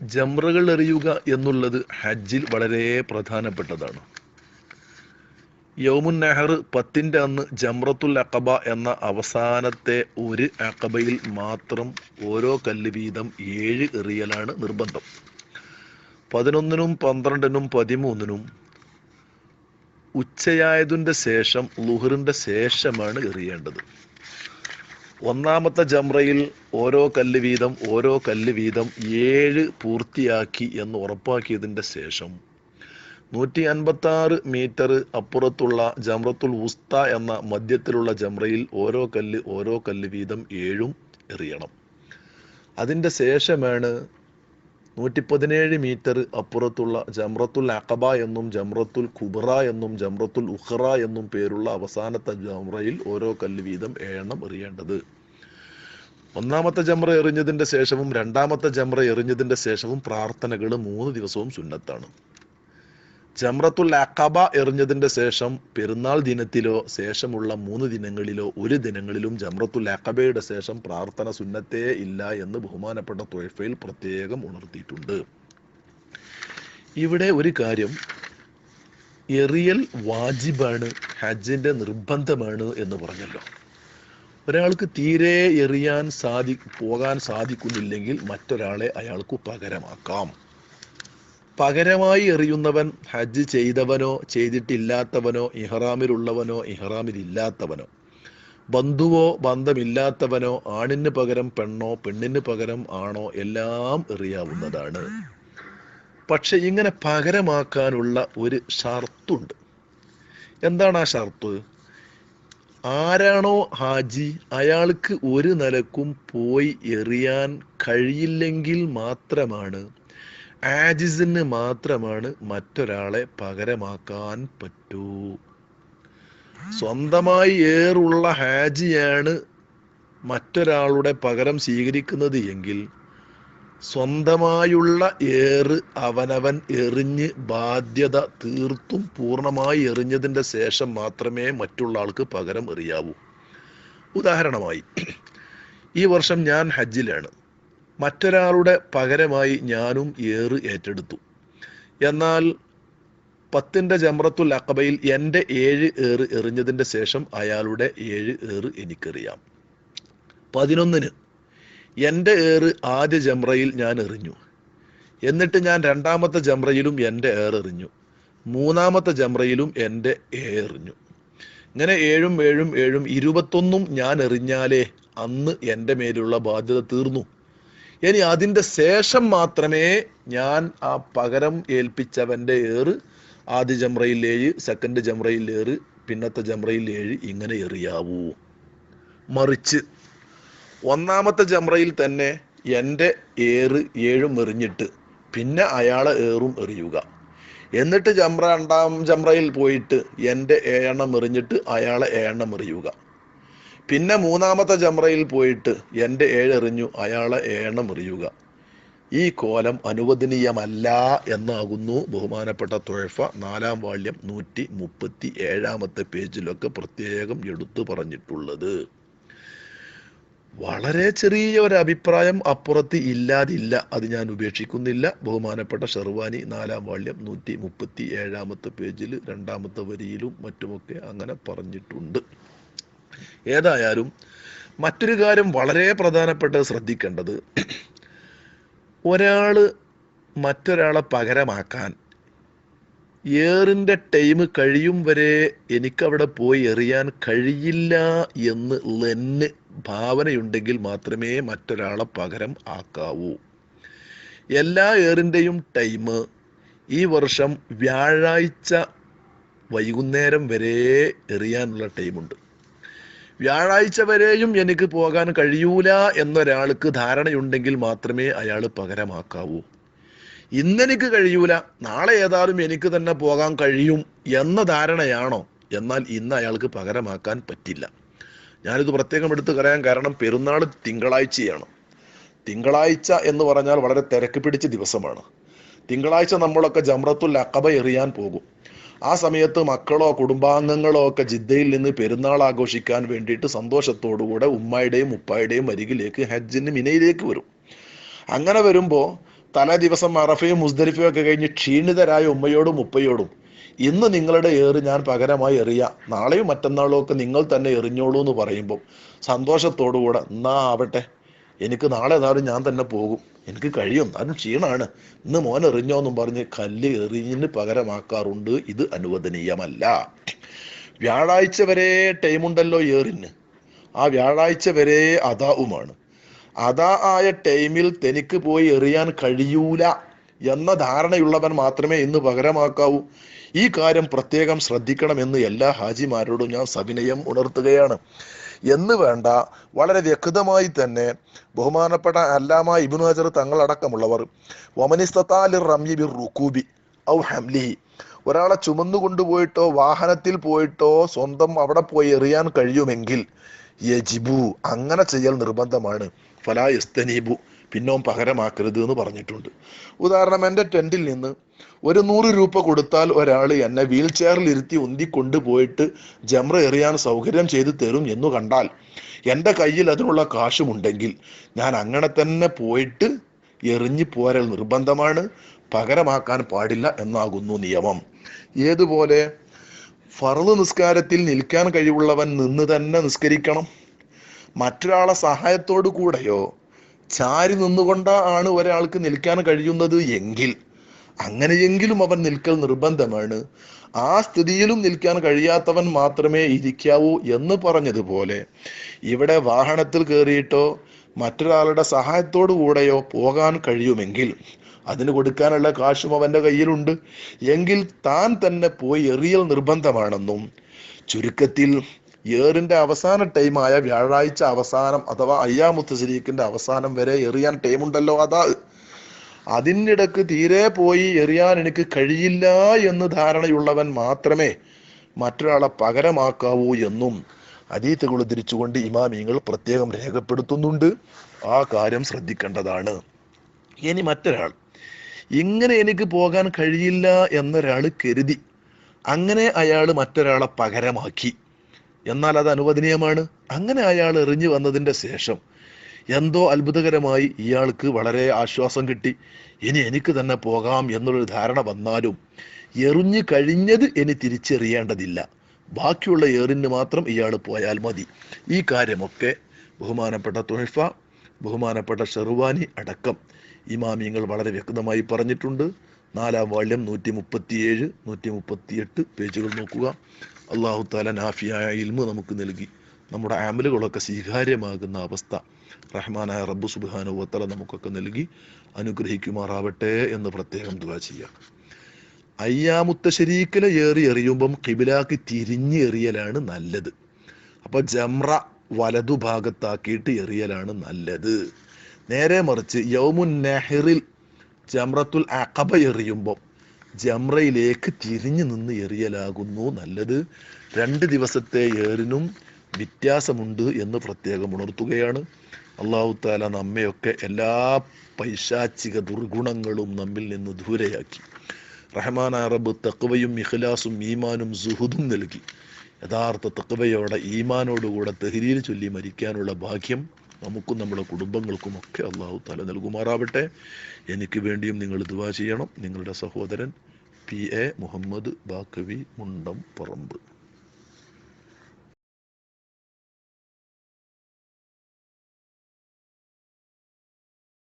ജംറകൾ എറിയുക എന്നുള്ളത് ഹജ്ജിൽ വളരെ പ്രധാനപ്പെട്ടതാണ്. യൗമുൻ നെഹർ പത്തിന്റെ അന്ന് ജംറത്തുൽ അക്കബ എന്ന അവസാനത്തെ ഒരു അക്കബയിൽ മാത്രം ഓരോ കല്ല് വീതം ഏഴ് എറിയലാണ് നിർബന്ധം. പതിനൊന്നിനും പന്ത്രണ്ടിനും പതിമൂന്നിനും ഉച്ചയായതിന്റെ ശേഷം ലുഹറിന്റെ ശേഷമാണ് എറിയേണ്ടത്. ഒന്നാമത്തെ ജംറയിൽ ഓരോ കല്ല് വീതം ഓരോ കല്ല് വീതം ഏഴ് പൂർത്തിയാക്കി എന്ന് ഉറപ്പാക്കിയതിന്റെ ശേഷം നൂറ്റി അൻപത്തി ആറ് മീറ്റർ അപ്പുറത്തുള്ള ജംറത്തുൽ ഉസ്ത എന്ന മധ്യത്തിലുള്ള ജംറയിൽ ഓരോ കല്ല് ഓരോ കല്ല് വീതം ഏഴും എറിയണം. അതിന്റെ ശേഷമാണ് നൂറ്റി പതിനേഴ് മീറ്റർ അപ്പുറത്തുള്ള ജമ്രത്തുൽ അഖബ എന്നും ജമ്രത്തുൽ കുബ്ര എന്നും ജമ്രത്തുൽ ഉഹ്റ എന്നും പേരുള്ള അവസാനത്തെ ജമ്രയിൽ ഓരോ കല്ല് വീതം ഏഴെണ്ണം എറിയേണ്ടത്. ഒന്നാമത്തെ ജമ്ര എറിഞ്ഞതിന്റെ ശേഷവും രണ്ടാമത്തെ ജമ്ര എറിഞ്ഞതിന്റെ ശേഷവും പ്രാർത്ഥനകൾ മൂന്ന് ദിവസവും സുന്നത്താണ്. ജംറത്തുൽ അക്കബ എറിഞ്ഞതിന്റെ ശേഷം പെരുന്നാൾ ദിനത്തിലോ ശേഷമുള്ള മൂന്ന് ദിനങ്ങളിലോ ഒരു ദിനങ്ങളിലും ജമ്രത്തുൽ അക്കബയുടെ ശേഷം പ്രാർത്ഥന സുന്നത്തേ ഇല്ല എന്ന് ബഹുമാനപ്പെട്ട തൊഴഫയിൽ പ്രത്യേകം ഉണർത്തിയിട്ടുണ്ട്. ഇവിടെ ഒരു കാര്യം എറിയൽ വാജിബാണ് ഹജ്ജിന്റെ നിർബന്ധമാണ് എന്ന് പറഞ്ഞല്ലോ. ഒരാൾക്ക് തീരെ എറിയാൻ സാധി പോകാൻ സാധിക്കുന്നില്ലെങ്കിൽ മറ്റൊരാളെ അയാൾക്ക് പകരമാക്കാം. പകരമായി എറിയുന്നവൻ ഹജ്ജ് ചെയ്തവനോ ചെയ്തിട്ടില്ലാത്തവനോ ഇഹ്റാമിലുള്ളവനോ ഇഹ്റാമിലില്ലാത്തവനോ. ബന്ധുവോ ബന്ധമില്ലാത്തവനോ ആണിന് പകരം പെണ്ണോ പെണ്ണിന് പകരം ആണോ എല്ലാം എറിയാവുന്നതാണ്. പക്ഷെ ഇങ്ങനെ പകരമാക്കാനുള്ള ഒരു ഷർത്തുണ്ട്. എന്താണ് ആ ഷർത്ത്? ആരാണോ ഹാജി അയാൾക്ക് ഒരു നിലക്കും പോയി എറിയാൻ കഴിയില്ലെങ്കിൽ മാത്രമാണ് ആജിസിന് മാത്രമാണ് മറ്റൊരാളെ പകരമാക്കാൻ പറ്റൂ. സ്വന്തമായി ഏറുള്ള ഹാജിയാണ് മറ്റൊരാളുടെ പകരം സ്വീകരിക്കുന്നത് എങ്കിൽ സ്വന്തമായുള്ള ഏറ് അവനവൻ എറിഞ്ഞ് ബാധ്യത തീർത്തും പൂർണമായി എറിഞ്ഞതിന്റെ ശേഷം മാത്രമേ മറ്റുള്ള ആൾക്ക് പകരം എറിയാവൂ. ഉദാഹരണമായി ഈ വർഷം ഞാൻ ഹജ്ജിലാണ്. മറ്റൊരാളുടെ പകരമായി ഞാനും ഏറ് ഏറ്റെടുത്തു. എന്നാൽ പത്തിന്റെ ജമ്രത്തുൽ അക്കബയിൽ എന്റെ ഏഴ് ഏറ് എറിഞ്ഞതിന്റെ ശേഷം അയാളുടെ ഏഴ് ഏറ് എനിക്കറിയാം. പതിനൊന്നിന് എന്റെ ഏറ് ആദ്യ ജംറയിൽ ഞാൻ എറിഞ്ഞു. എന്നിട്ട് ഞാൻ രണ്ടാമത്തെ ജംറയിലും എന്റെ ഏർ എറിഞ്ഞു. മൂന്നാമത്തെ ജംറയിലും എന്റെ ഏറിഞ്ഞു ഇങ്ങനെ ഏഴും ഏഴും ഏഴും ഇരുപത്തൊന്നും ഞാൻ എറിഞ്ഞാലേ അന്ന് എന്റെ മേലുള്ള ബാധ്യത തീർന്നു. ഇനി അതിന്റെ ശേഷം മാത്രമേ ഞാൻ ആ പകരം ഏൽപ്പിച്ചവന്റെ ഏറ് ആദ്യ ജംറയിൽ ഏഴ് സെക്കൻഡ് ജംറയിൽ ഏറ് പിന്നത്തെ ജംറയിൽ ഏഴ് ഇങ്ങനെ എറിയാവൂ മറിച്ച് ഒന്നാമത്തെ ജംറയിൽ തന്നെ എന്റെ ഏറ് ഏഴും എറിഞ്ഞിട്ട് പിന്നെ അയാളെ ഏറും എറിയുക. എന്നിട്ട് ജംറ രണ്ടാം ജംറയിൽ പോയിട്ട് എന്റെ ഏഴെണ്ണം എറിഞ്ഞിട്ട് അയാളെ ഏഴെണ്ണം എറിയുക. പിന്നെ മൂന്നാമത്തെ ജംറയിൽ പോയിട്ട് എന്റെ ഏഴെറിഞ്ഞു അയാളെ ഏണം എറിയുക ഈ കോലം അനുവദനീയമല്ല എന്നാകുന്നു ബഹുമാനപ്പെട്ട തുഴഫ. നാലാം വാള്യം നൂറ്റി മുപ്പത്തി ഏഴാമത്തെ പേജിലൊക്കെ പ്രത്യേകം എടുത്തു പറഞ്ഞിട്ടുള്ളത്. വളരെ ചെറിയ ഒരു അഭിപ്രായം അപ്പുറത്ത് ഇല്ലാതില്ല അത് ഞാൻ ഉപേക്ഷിക്കുന്നില്ല. ബഹുമാനപ്പെട്ട ഷെർവാനി നാലാം വാള്യം നൂറ്റി മുപ്പത്തി ഏഴാമത്തെ പേജിൽ രണ്ടാമത്തെ വരിയിലും മറ്റുമൊക്കെ അങ്ങനെ പറഞ്ഞിട്ടുണ്ട്. ഏതായാലും മറ്റൊരു കാര്യം വളരെ പ്രധാനപ്പെട്ട ശ്രദ്ധിക്കേണ്ടത്. ഒരാൾ മറ്റൊരാളെ പകരമാക്കാൻ ഏറിന്റെ ടൈം കഴിയും വരെ എനിക്കവിടെ പോയി എറിയാൻ കഴിയില്ല എന്ന് ലെന്ന് ഭാവനയുണ്ടെങ്കിൽ മാത്രമേ മറ്റൊരാളെ പകരം ആക്കാവൂ. എല്ലാ ഏറിന്റെയും ടൈം ഈ വർഷം വ്യാഴാഴ്ച വൈകുന്നേരം വരെ എറിയാനുള്ള ടൈമുണ്ട്. വ്യാഴാഴ്ച വരെയും എനിക്ക് പോകാൻ കഴിയൂല എന്നൊരാൾക്ക് ധാരണയുണ്ടെങ്കിൽ മാത്രമേ അയാൾ പകരമാക്കാവൂ. ഇന്നെനിക്ക് കഴിയൂല നാളെ ഏതായാലും എനിക്ക് തന്നെ പോകാൻ കഴിയും എന്ന ധാരണയാണോ? എന്നാൽ ഇന്ന് അയാൾക്ക് പകരമാക്കാൻ പറ്റില്ല. ഞാനിത് പ്രത്യേകം എടുത്തു പറയാൻ കാരണം പെരുന്നാൾ തിങ്കളാഴ്ചയാണ്. തിങ്കളാഴ്ച എന്ന് പറഞ്ഞാൽ വളരെ തിരക്ക് പിടിച്ച ദിവസമാണ്. തിങ്കളാഴ്ച നമ്മളൊക്കെ ജമ്രത്തുൽ അക്കബ എറിയാൻ പോകും. ആ സമയത്ത് മക്കളോ കുടുംബാംഗങ്ങളോ ഒക്കെ ജിദ്ദയിൽ നിന്ന് പെരുന്നാൾ ആഘോഷിക്കാൻ വേണ്ടിയിട്ട് സന്തോഷത്തോടുകൂടെ ഉമ്മായുടെയും ഉപ്പായുടെയും അരികിലേക്ക് ഹജ്ജിന് മിനയിലേക്ക് വരും. അങ്ങനെ വരുമ്പോൾ തലേ ദിവസം അറഫയും മുസ്ദലിഫയും ഒക്കെ കഴിഞ്ഞ് ക്ഷീണിതരായ ഉമ്മയോടും ഉപ്പയോടും ഇന്ന് നിങ്ങളുടെ ഏറ് ഞാൻ പകരമായി എറിയാം. നാളെയും മറ്റന്നാളും ഒക്കെ നിങ്ങൾ തന്നെ എറിഞ്ഞോളൂ എന്ന് പറയുമ്പോൾ സന്തോഷത്തോടുകൂടെ എന്നാ ആവട്ടെ. എനിക്ക് നാളെ ഏതായാലും ഞാൻ തന്നെ പോകും. എനിക്ക് കഴിയും. അത് ക്ഷീണമാണ് ഇന്ന് മോൻ എറിഞ്ഞോ എന്നും പറഞ്ഞ് കല്ല് എറിഞ്ഞിന് പകരമാക്കാറുണ്ട്. ഇത് അനുവദനീയമല്ല. വ്യാഴാഴ്ച വരെ ടൈമുണ്ടല്ലോ ഏറിന്. ആ വ്യാഴാഴ്ച വരെ അതാവുമാണ്. അതാ ആയ ടൈമിൽ തനിക്ക് പോയി എറിയാൻ കഴിയൂല എന്ന ധാരണയുള്ളവൻ മാത്രമേ ഇന്ന് പകരമാക്കാവൂ. ഈ കാര്യം പ്രത്യേകം ശ്രദ്ധിക്കണമെന്ന് എല്ലാ ഹാജിമാരോടും ഞാൻ സവിനയം ഉണർത്തുകയാണ്. എന്ന് വേണ്ട വളരെ വ്യക്തമായി തന്നെ ബഹുമാനപ്പെട്ട അല്ലാമ ഇബ്നു ഹജർ തങ്ങളടക്കമുള്ളവർ റുക്കൂബി ഔ ഹംലിഹി. ഒരാളെ ചുമന്നു കൊണ്ടുപോയിട്ടോ വാഹനത്തിൽ പോയിട്ടോ സ്വന്തം അവിടെ പോയി എറിയാൻ കഴിയുമെങ്കിൽ യജിബു അങ്ങനെ ചെയ്യൽ നിർബന്ധമാണ്. ഫലാ യസ്തനീബു. പിന്നോം പകരമാക്കരുത് എന്ന് പറഞ്ഞിട്ടുണ്ട്. ഉദാഹരണം എന്റെ ടെന്റിൽ നിന്ന് ഒരു നൂറ് രൂപ കൊടുത്താൽ ഒരാൾ എന്നെ വീൽ ചെയറിൽ ഇരുത്തി ഉന്തി കൊണ്ടുപോയിട്ട് ജമ്ര എറിയാൻ സൗകര്യം ചെയ്തു തരും എന്ന് കണ്ടാൽ എന്റെ കയ്യിൽ അതിനുള്ള കാശുമുണ്ടെങ്കിൽ ഞാൻ അങ്ങനെ തന്നെ പോയിട്ട് എറിഞ്ഞു പോരൽ നിർബന്ധമാണ്. പകരമാക്കാൻ പാടില്ല എന്നാകുന്നു നിയമം. ഏതുപോലെ? ഫറു നിസ്കാരത്തിൽ നിൽക്കാൻ കഴിവുള്ളവൻ നിന്ന് തന്നെ നിസ്കരിക്കണം. മറ്റൊരാളെ സഹായത്തോടു കൂടെയോ ചാരി നിന്നുകൊണ്ടാണ് ഒരാൾക്ക് നിൽക്കാൻ കഴിയുന്നത് എങ്കിൽ. അങ്ങനെയെങ്കിലും അവൻ നിൽക്കൽ നിർബന്ധമാണ്. ആ സ്ഥിതിയിലും നിൽക്കാൻ കഴിയാത്തവൻ മാത്രമേ ഇരിക്കാവൂ എന്ന് പറഞ്ഞതുപോലെ. ഇവിടെ വാഹനത്തിൽ കയറിയിട്ടോ മറ്റൊരാളുടെ സഹായത്തോടു കൂടെയോ പോകാൻ കഴിയുമെങ്കിൽ അതിന് കൊടുക്കാനുള്ള കാശും അവന്റെ കയ്യിലുണ്ട്. എങ്കിൽ താൻ തന്നെ പോയി എറിയൽ നിർബന്ധമാണെന്നും. ചുരുക്കത്തിൽ ഏറിന്റെ അവസാന ടൈമായ വ്യാഴാഴ്ച അവസാനം അഥവാ അയ്യാമുത്ത് ശരീക്കിന്റെ അവസാനം വരെ എറിയാൻ ടൈം ഉണ്ടല്ലോ അതാ. അതിനിടക്ക് തീരെ പോയി എറിയാൻ എനിക്ക് കഴിയില്ല എന്ന് ധാരണയുള്ളവൻ മാത്രമേ മറ്റൊരാളെ പകരമാക്കാവൂ എന്നും അതീത്തുകൾ ഉദ്ധരിച്ചുകൊണ്ട് ഇമാമിങ്ങൾ പ്രത്യേകം രേഖപ്പെടുത്തുന്നുണ്ട്. ആ കാര്യം ശ്രദ്ധിക്കേണ്ടതാണ്. ഇനി മറ്റൊരാൾ. ഇങ്ങനെ എനിക്ക് പോകാൻ കഴിയില്ല എന്നൊരാൾ കരുതി. അങ്ങനെ അയാൾ മറ്റൊരാളെ പകരമാക്കി. എന്നാൽ അത് അനുവദനീയമാണ്. അങ്ങനെ അയാൾ എറിഞ്ഞു വന്നതിന്റെ ശേഷം എന്തോ അത്ഭുതകരമായി ഇയാൾക്ക് വളരെ ആശ്വാസം കിട്ടി. ഇനി എനിക്ക് തന്നെ പോകാം എന്നുള്ളൊരു ധാരണ വന്നാലും എറിഞ്ഞു കഴിഞ്ഞത് ഇനി തിരിച്ചറിയേണ്ടതില്ല. ബാക്കിയുള്ള ഏറിന് മാത്രം ഇയാൾ പോയാൽ മതി. ഈ കാര്യമൊക്കെ ബഹുമാനപ്പെട്ട തുഹഫ ബഹുമാനപ്പെട്ട ഷെർവാനി അടക്കം ഇമാമിയങ്ങൾ വളരെ വ്യക്തമായി പറഞ്ഞിട്ടുണ്ട്. നാലാം വാള്യം നൂറ്റി മുപ്പത്തിയേഴ് നൂറ്റി മുപ്പത്തിയെട്ട് പേജുകൾ നോക്കുക. അള്ളാഹു താല നാഫിയായ ഇൽമു നമുക്ക് നൽകി. നമ്മുടെ ആമലുകളൊക്കെ സ്വീകാര്യമാകുന്ന അവസ്ഥ റഹ്മാനായ റബ്ബു സുബാനുവത്തല നമുക്കൊക്കെ നൽകി. അനുഗ്രഹിക്കുമാറാവട്ടെ എന്ന് പ്രത്യേകം ദുവാ ചെയ്യാം. അയ്യാമുത്ത ശരീക്കിലെ ഏറി എറിയുമ്പം കിബിലാക്ക് തിരിഞ്ഞ് എറിയലാണ് നല്ലത്. അപ്പൊ ജംറ വലതുഭാഗത്താക്കിയിട്ട് എറിയലാണ് നല്ലത്. നേരെ മറിച്ച് യൗമുൻ നെഹറിൽ ജംറത്തുൽ അഖബ എറിയുമ്പം ജംറയിലേക്ക് തിരിഞ്ഞു നിന്ന് എറിയലാകുന്നു നല്ലത്. രണ്ട് ദിവസത്തെ ഏറിനും വ്യത്യാസമുണ്ട് എന്ന് പ്രത്യേകം ഉണർത്തുകയാണ്. അള്ളാഹു താല നമ്മയൊക്കെ എല്ലാ പൈശാചിക ദുർഗുണങ്ങളും നമ്മിൽ നിന്ന് ദൂരെയാക്കി. റഹ്മാൻ അറബ് തക്വയും ഇഖ്ലാസും ഈമാനും സുഹുദും നൽകി. യഥാർത്ഥ തക്വയോടെ ഈമാനോടുകൂടെ തെഹരീൽ ചൊല്ലി മരിക്കാനുള്ള ഭാഗ്യം നമുക്കും നമ്മുടെ കുടുംബങ്ങൾക്കും ഒക്കെ അള്ളാഹു തല നൽകുമാറാവട്ടെ. എനിക്ക് വേണ്ടിയും നിങ്ങൾ ദുവാ ചെയ്യണം. നിങ്ങളുടെ സഹോദരൻ പി എ മുഹമ്മദ് ബാക്കവി മുണ്ടം പറമ്പ്.